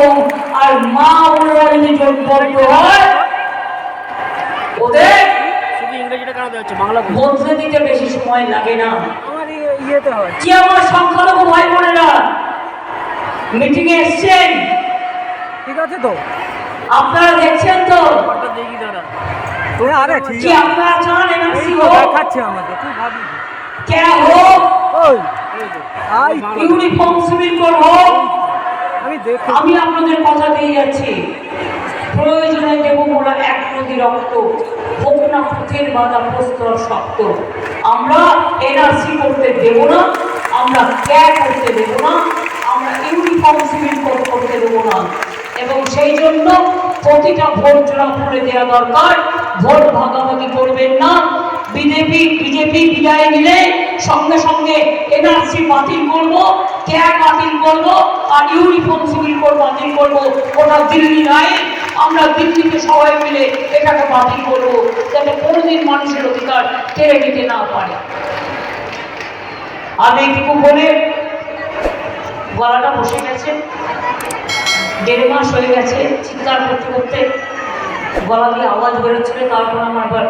রকম আর মা যদি জোটবদ্ধ হয় ওদের শুধু ইংরেজিটা কেন দেওয়া হচ্ছে? বাংলা বল। বদলে দিতে বেশি সময় লাগে না। আমার ইয়েতে কি আমার সংখ্যালঘু ভাই বোনেরা মিটিং এ এসছেন? ঠিক আছে তো। আপনারা দেখছেন তো? তোরা আরে ঠিক কি আপনারা চান এনআরসি এই হোক? দেখাচ্ছে আমাকে তুই ভাবি ক্যা হোক? ওই। আই। ইউনিফর্ম সিভিল কোড হোক? আমি আপনাদের কথা দিয়ে যাচ্ছি। প্রয়োজনে দেব মোরা এক নদী রক্ত হোক না পথের বাধা প্রস্তর শক্ত। আমরা এনআরসি করতে দেব না, আমরা ক্যা করতে দেব না, আমরা ইউনিফর্ম সিভিল কোড করতে দেব না। এবং সেই জন্য প্রতিটা ভোট জোড়া করে দেওয়া দরকার। ভোট ভাগাভাগি করবেন না। বিজেপি বিজেপি বিদায় নিলে সঙ্গে সঙ্গে এনআরসি বাতিল করব ক্যাব বাতিল করব, আর ইউনিফর্ম সিভিল কোড বাতিল করব, ওটা দিল্লি নাই আমরা দিল্লিতে সবাই মিলে এটাকে বাতিল করব, যাতে কোনোদিন মানুষের অধিকার কেড়ে নিতে না পারে। আমি একটু বলে গলাটা বসে গেছে। দেড় মাস হয়ে গেছে, চিৎকার করতে করতে গলা দিয়ে আওয়াজ বেরোচ্ছিল, তারপর আমার আবার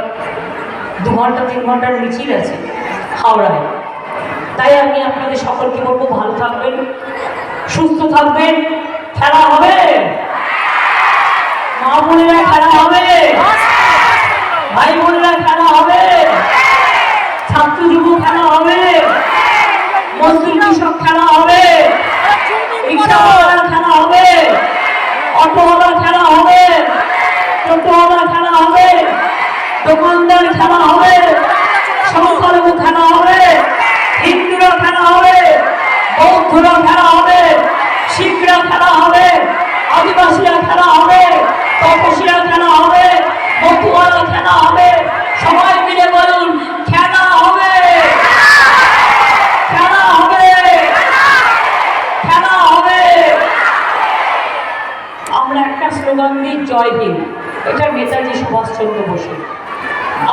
দু ঘণ্টা, তিন ঘণ্টার মিছিল আছে। হাওড়ায়। তাই আমি আপনাদের সকলকে বলব, ভালো থাকবেন, সুস্থ থাকবেন, খেলা হবে। মা বোনেরা, খেলা হবে। ভাই বোনেরা খেলা হবে ছাত্র যুব খেলা হবে মজদুর কৃষক খেলা হবে রিক্সাওয়ালার খেলা হবে অটোওয়ালার খেলা হবে টোটোওয়ালার খেলা হবে দোকানদার খেলা হবে সংখ্যালঘু খেলা হবে হিন্দুরা খেলা হবে বৌদ্ধরা খেলা হবে, শিখরা খেলা হবে, আদিবাসীরা খেলা হবে তপসীরা খেলা হবে, মতুয়ারা খেলা হবে, সবাই মিলে বলুন, খেলা হবে। হবে। হবে। আমরা একটা স্লোগান দিই, জয় এটা নেতাজি সুভাষচন্দ্র বসু।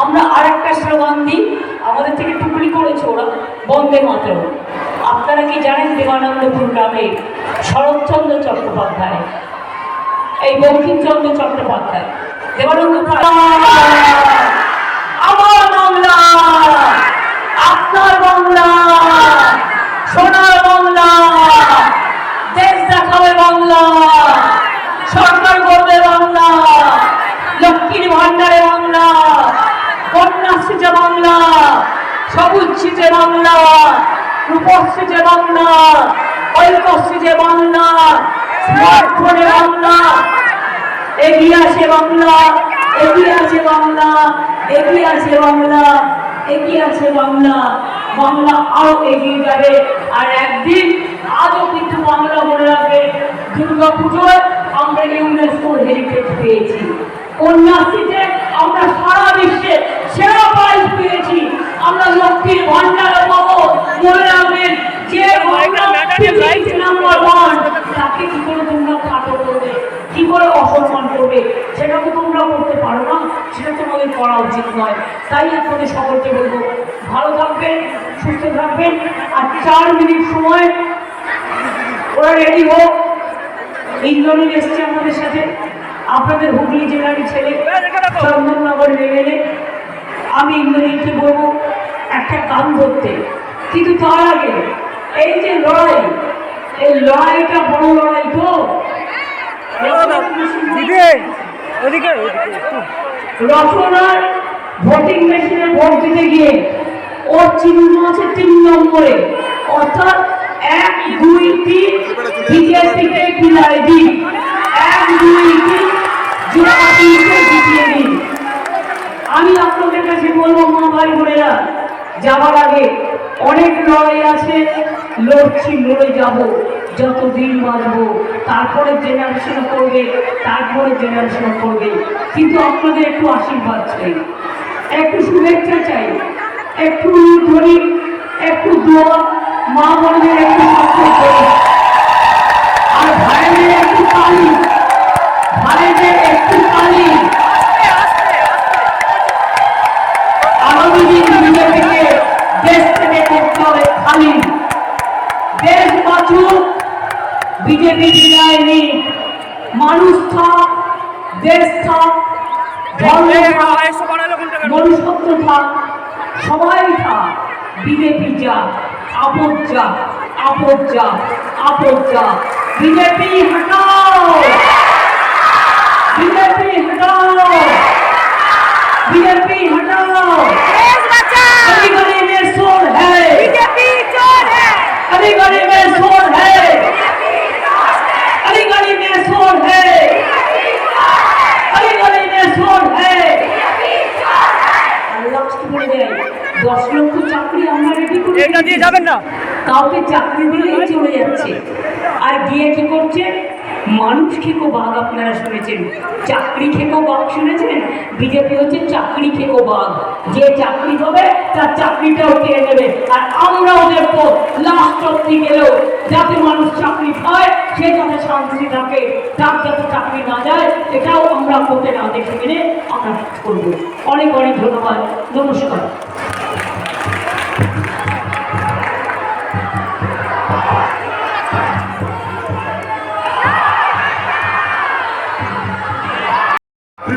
আমরা আর একটা স্লোগান দিই, আমাদের থেকে টুকলি করেছে ওরা, বন্দে মাতরম। আপনারা কি জানেন দেবানন্দপুর গ্রামে শরৎচন্দ্র চট্টোপাধ্যায়? এই বঙ্কিমচন্দ্র চট্টোপাধ্যায়। দেবানন্দপুর আমার বাংলা, আপনার বাংলা, সোনার বাংলা, দেশ দেখাবে বাংলা, সরকার করবে বাংলা, লক্ষ্মীর ভান্ডারে বাংলা কন্যাশ্রীতে বাংলা সবুজশ্রীতে বাংলা রূপশ্রীতে বাংলা ঐক্যশ্রীতে বাংলা স্মার্টফোনে বাংলা এগিয়ে আসে বাংলা এগিয়ে আছে বাংলা এগিয়ে আছে বাংলা এগিয়ে আছে বাংলা বাংলা আরও এগিয়ে যাবে আর একদিন আজও কিন্তু বাংলা মনে রাখবে দুর্গা পুজোয় আমরা ইউনেস্কো হেরিটেজ পেয়েছি কন্যাশ্রীতে আমরা সারা বিশ্বে সেরা প্রাইজ পেয়েছি। আমরা লক্ষ্মীর ভান্ডার পাবো। মনে রাখবেন, যে নাম্বার ওয়ান তাকে কি করে তোমরা খাটো করবে? কি করে অসম্মান করবে? সেটা তো তোমরা করতে পারো না, সেটা তোমাদের করা উচিত নয়। তাই আপনাদের সকলকে বলব, ভালো থাকবেন, সুস্থ থাকবেন, আর চার মিনিট সময়, ওরা রেডি হোক। ইন্দ্রনীল এসছে আমাদের সাথে। আপনাদের হুগলি জেলারই ছেলে, চন্দননগর লেভেলে আমি ইন্দ্রনীলকে বলব একটা গান ধরতে কিন্তু তার আগে এই যে লড়াই এই লড়াইটা বড় লড়াই তো। রচনার ভোটিং মেশিনে ভোট দিতে গিয়ে ওর চিহ্ন আছে তিন নম্বরে অর্থাৎ এক দুই তিন দিকে দিকে বিদায় দিন এক দুই তিন জোড়া তিনকে জিতিয়ে দিন আমি আপনাদের কাছে বলব, মা ভাই বোনেরা যাবার আগে অনেক লড়াই আছে, লড়ছি, লড়ে যাব যত দিন বাঁচবো। তারপরে জেনারেশন করবে, তারপরে জেনারেশন করবে। কিন্তু আপনাদের একটু আশীর্বাদ চাই। একটু শুভেচ্ছা চাই। একটু ধরি একটু দোয়া, মা বোনদের একটু সাপোর্ট করি আর ভাইদের একটু কালি ভাইদের একটু কালি বিজেপি বিদায় মানুষ থাক দেশ থাক মনুষ্যত্ব থাক সবাই থাক বিজেপি যা আপদ যা আপদ যা আপদ যা বিজেপি হাঁটাও! বিজেপি হাঁটাও! বিজেপি হাঁটাও! দশ লক্ষ চাকরি আমরা রেডি করে এটা দিয়ে যাবেন না। কাউকে চাকরি দিলেই চলে যাচ্ছে। আর গিয়ে কি করছে? মানুষ খেকো বাঘ আপনারা শুনেছেন। চাকরি খেকো বাঘ শুনেছেন? বিজেপি হচ্ছে চাকরি খেকো বাঘ। যে চাকরি হবে তার চাকরিটাও কেড়ে নেবে। আর আমরা ওদের পর লাস্ট অব্দি গেলেও যাতে মানুষ চাকরি পায় সে যাতে শান্তি থাকে। তার যাতে চাকরি না যায় এটাও আমরা করতে না দেখে মেনে আমরা করব। অনেক অনেক ধন্যবাদ। নমস্কার।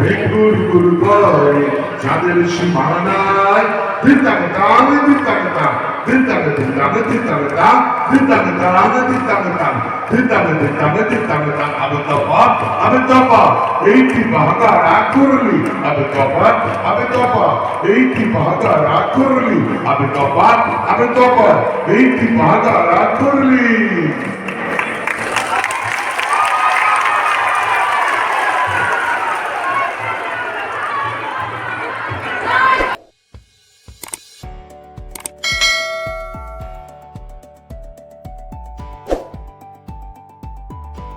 বেগুর গুর করে দিতাম দাম দিতাম দাম দিতাম দিতাম দিতাম দাম আমি তপা আমি তপা এই কি বাহাগা রাগ করলি আমি তপা আমি তপা এই কি বাহাগা রাগ করলি আমি তপা আমি তপা এই কি বাহাগা রাগ করলি।